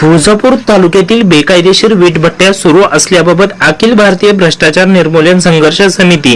तुळजापूर तालुक्यातील बेकायदेशीर वीटभट्ट्या सुरू असल्याबाबत अखिल भारतीय भ्रष्टाचार निर्मूलन संघर्ष समिती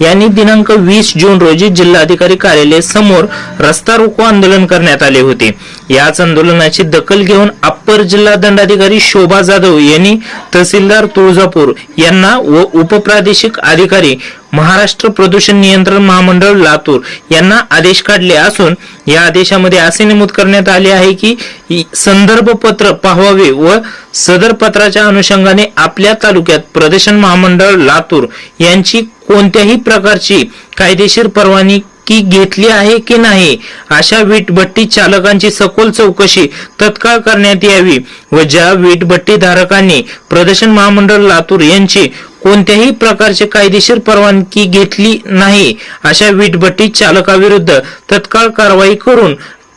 यांनी दिनांक वीस जून रोजी जिल्हाधिकारी कार्यालय समोर रस्ता रोको आंदोलन करण्यात आले होते. याच आंदोलनाची दखल घेऊन अप्पर जिल्हा दंडाधिकारी शोभा जाधव यांनी तहसीलदार तुळजापूर यांना व उपप्रादेशिक अधिकारी महाराष्ट्र प्रदूषण नियंत्रण महामंडळ लातूर यांना आदेश काढले असून या आदेशामध्ये असे नमूद करण्यात आले आहे की संदर्भ पत्र पाहावे व सदर पत्राच्या अनुषंगाने आपल्या तालुक्यात प्रदूषण महामंडळ लातूर यांची कोणत्याही प्रकारची कायदेशीर परवानगी की घेतली आहे की नाही अशा वीटभट्टी चालकांची सखोल चौकशी तत्काळ करण्यात यावी व ज्या वीटभट्टी धारकांनी प्रदर्शन महामंडळ लातूर यांची कोणत्याही प्रकारची कायदेशीर परवानगी घेतली नाही. अशा वीटभट्टी चालकाविरुद्ध तत्काळ कारवाई करून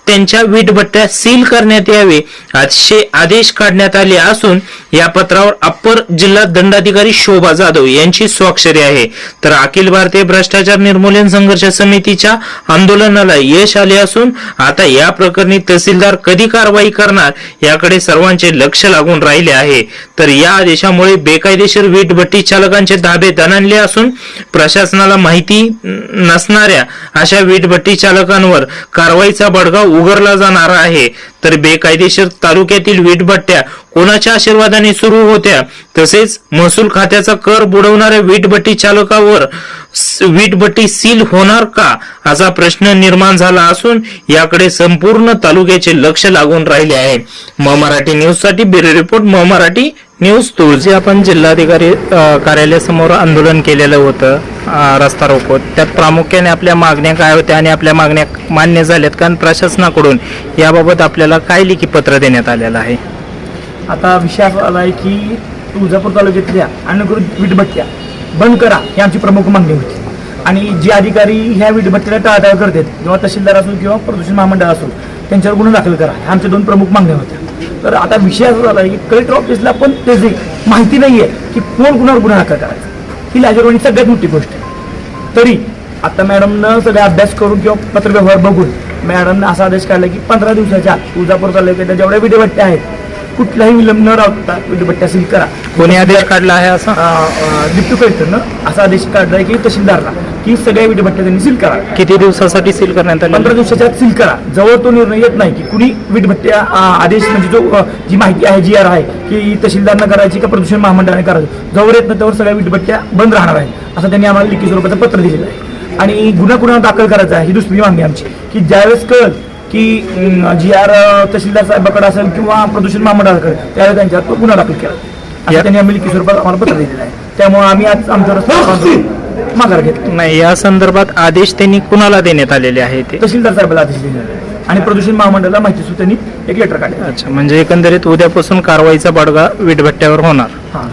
त्यांच्या वीटभट्ट्या सील करण्यात यावे असे आदेश काढण्यात आले असून या पत्रावर अप्पर जिल्हा दंडाधिकारी शोभा जाधव यांची स्वाक्षरी आहे. तर अखिल भारतीय भ्रष्टाचार निर्मूलन संघर्ष समितीच्या आंदोलनाला यश आले असून आता या प्रकरणी तहसीलदार कधी कारवाई करणार याकडे सर्वांचे लक्ष लागून राहिले आहे. तर या आदेशामुळे बेकायदेशीर वीटभट्टी चालकांचे धाबे दणाणले असून प्रशासनाला माहिती नसणाऱ्या अशा वीटभट्टी चालकांवर कारवाईचा बडगाव उघडला जाणार आहे. तर बेकायदेशीर तालुक्यातील वीटभट्ट्या कोणाच्या आशीर्वादाने सुरू होत्या? तसेच महसूल खात्याचा कर बुडवणाऱ्या वीटभट्टी चालकावर वीटभट्टी सील होणार का? असा प्रश्न निर्माण झाला असून याकडे संपूर्ण तालुक्याचे लक्ष लागून राहिले आहे. म मराठी न्यूजसाठी ब्युरो रिपोर्ट म मराठी न्यूज तुळजी आपण जिल्हाधिकारी कार्यालयासमोर आंदोलन केलेलं होतं रस्ता रोको. त्यात प्रामुख्याने आपल्या मागण्या काय होत्या आणि आपल्या मागण्या मान्य झाल्यात? कारण प्रशासनाकडून याबाबत आपल्याला काय लिखी पत्र देण्यात आलेलं आहे? आता विषय असा आला आहे की तुळजापूर तालुक्यातल्या अनधिकृत विटभट्ट्या बंद करा ही आमची प्रमुख मागणी होती. आणि जे अधिकारी ह्या विटभट्ट्याला टाळाटाळ करतात किंवा तहसीलदार असो किंवा प्रदूषण महामंडळ असो त्यांच्यावर गुन्हा दाखल करा. ह्या आमच्या दोन प्रमुख मागण्या होत्या. तर आता विषय असा झाला आहे की कलेक्टर ऑफिसला पण त्याची माहिती नाही आहे की कोण कुणावर गुन्हा दाखल करायचा. ही लाजरवाणी सगळ्यात मोठी गोष्ट आहे. तरी आता मॅडमनं सगळे अभ्यास करून किंवा पत्रव्यवहार बघून मॅडमनं असा आदेश काढला की पंधरा दिवसाच्या आत तुळजापूर तालुक्यातल्या जेवढ्या विडीभट्ट्या आहेत कुठलाही विलंब न राहता विडीभट्ट्या सील करा. कोणी आदेश काढला आहे असा? डिप्टी कलेक्टरनं असा आदेश काढलाय की तहसीलदारला की सगळ्या विडीभट्ट्या त्यांनी सील करा. किती दिवसासाठी सील करण्यात पंधरा आले दिवसाच्या आत सील करा. जवळ तो निर्णय येत नाही की कुणी वीटभट्ट्या आदेश म्हणजे जो जी माहिती आहे जी आर आहे की तहसीलदारनं करायची का प्रदूषण महामंडळाने करायची जवळ येत नाही त्यावर सगळ्या वीटभट्ट्या बंद राहणार आहेत. असं त्यांनी आम्हाला लिखित स्वरूपाचं पत्र दिलेलं आहे. आणि गुन्हा कुणा दाखल करायचा आहे ही दुसरी मागणी आमची की ज्यावेळेस कळत की जी आर तहसीलदार साहेबाकडे असेल किंवा प्रदूषण महामंडळाकडे त्यावेळेस त्यांच्यावर तो गुन्हा दाखल केला. असं त्यांनी आम्ही लिखित स्वरूपात आम्हाला पत्र दिलेलं आहे. त्यामुळे आम्ही आज आमचा रस्ता माघार घेतला. नाही या संदर्भात आदेश त्यांनी कुणाला देण्यात आलेले आहे ते? तहसीलदार साहेबाला आदेश दिलेला आहे. आणि प्रदूषण महामंडळाला माहिती सुद्धा त्यांनी एक लेटर काढले. अच्छा म्हणजे एकंदरीत उद्यापासून कारवाईचा बडगा वीटभट्ट्यावर होणार. हां.